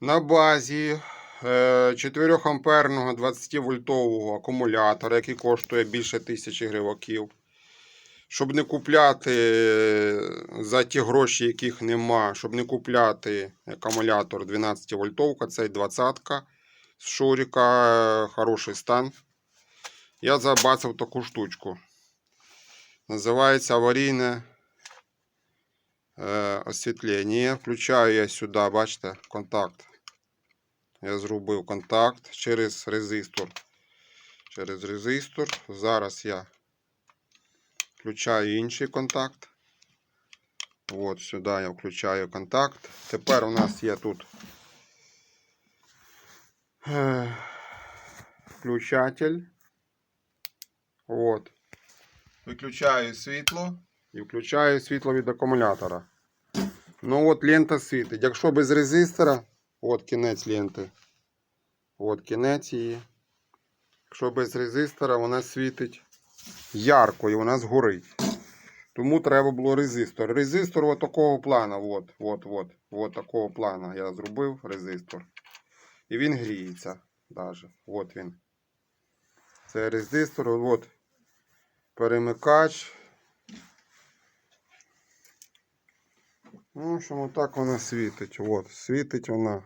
На базі 4 амперного 20 вольтового акумулятора, який коштує більше тисячі гриваків. Щоб не купляти е, за ті гроші, яких нема, щоб не купляти акумулятор 12 вольтовка, цей 20-ка з Шуріка, е, хороший стан. Я забацав таку штучку. Називається аварійне е, освітлення. Включаю я сюди, бачите, контакт. Я зробив контакт через резистор. Через резистор. Зараз я включаю інший контакт. От сюди я включаю контакт. Тепер у нас є тут е, включатель. От. Виключаю світло і включаю світло від акумулятора. Ну от лента світить. Якщо без резистора, от кінець ленти. От кінець її. Якщо без резистора, вона світить ярко і вона згорить. Тому треба було резистор. Резистор от такого плану. От, от, от, от такого плану я зробив резистор. І він гріється. Даже. От він. Це резистор. От перемикач. В общем, отак вона світить. От, світить вона.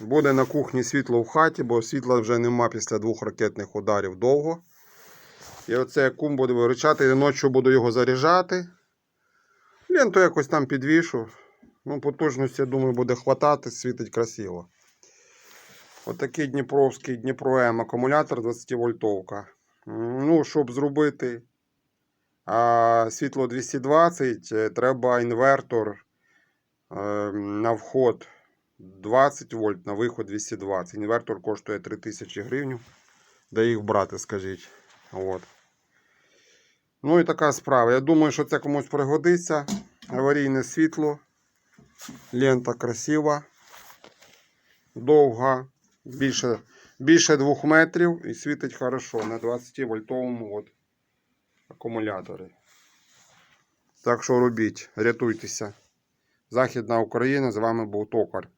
Буде на кухні світло в хаті, бо світла вже нема після двох ракетних ударів довго. І оце кум буде виручати, і ночі буду його заряджати. Ленту якось там підвішу. Ну, потужності, я думаю, буде хватати, світить красиво. Отакий Дніпровський Дніпро М акумулятор 20 вольтовка. Ну, щоб зробити а, світло 220, е, треба інвертор е, на вход 20 вольт, на виход 220. Інвертор коштує 3000 гривень. Де їх брати, скажіть. От. Ну і така справа. Я думаю, що це комусь пригодиться. Аварійне світло. Лента красива. Довга. Більше, більше 2 метрів і світить хорошо на 20 вольтовому от акумуляторі. Так що робіть, рятуйтеся. Західна Україна, з вами був Токар.